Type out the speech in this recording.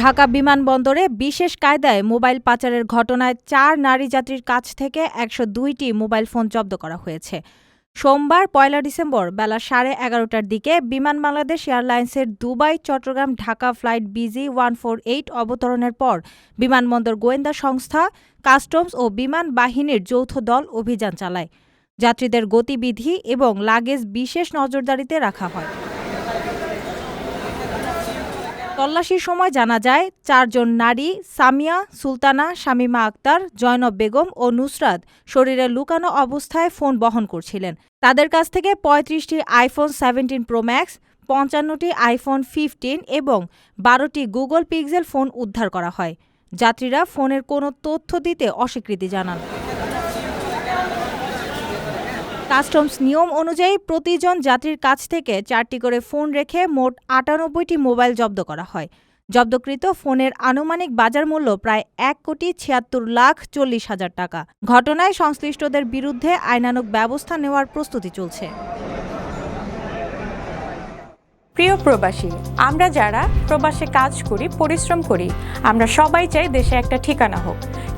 ঢাকা বিমানবন্দরে বিশেষ কায়দায় মোবাইল পাচারের ঘটনায় চার নারী যাত্রীর কাছ থেকে একশো দুইটি মোবাইল ফোন জব্দ করা হয়েছে। সোমবার পয়লা ডিসেম্বর বেলা সাড়ে এগারোটার দিকে বিমান বাংলাদেশ এয়ারলাইন্সের Dubai, Chattogram, Dhaka flight BG one four eight অবতরণের পর বিমানবন্দর গোয়েন্দা সংস্থা, কাস্টমস ও বিমান বাহিনীর যৌথ দল অভিযান চালায়। যাত্রীদের গতিবিধি এবং লাগেজ বিশেষ নজরদারিতে রাখা হয়। তল্লাশির সময় জানা যায়, চারজন নারী, সামিয়া, সুলতানা, শামিমা আক্তার, জয়নব বেগম ও নুসরাত শরীরে লুকানো অবস্থায় ফোন বহন করছিলেন। তাদের কাছ থেকে পঁয়ত্রিশটি আইফোন সেভেন্টিন প্রো ম্যাক্স, পঞ্চান্নটি আইফোন ফিফটিন এবং বারোটি গুগল পিক্সেল ফোন উদ্ধার করা হয়। যাত্রীরা ফোনের কোনো তথ্য দিতে অস্বীকৃতি জানান। কাস্টমস নিয়ম অনুযায়ী প্রতিজন যাত্রীর কাছ থেকে চারটি করে ফোন রেখে মোট আটানব্বইটি মোবাইল জব্দ করা হয়। জব্দকৃত ফোনের আনুমানিক বাজার মূল্য প্রায় এক কোটি ছিয়াত্তর লাখ চল্লিশ হাজার টাকা। ঘটনায় সংশ্লিষ্টদের বিরুদ্ধে আইনানুগ ব্যবস্থা নেওয়ার প্রস্তুতি চলছে। প্রিয় প্রবাসী, আমরা যারা প্রবাসে কাজ করি, পরিশ্রম করি, আমরা সবাই চাই দেশে একটা ঠিকানা হোক।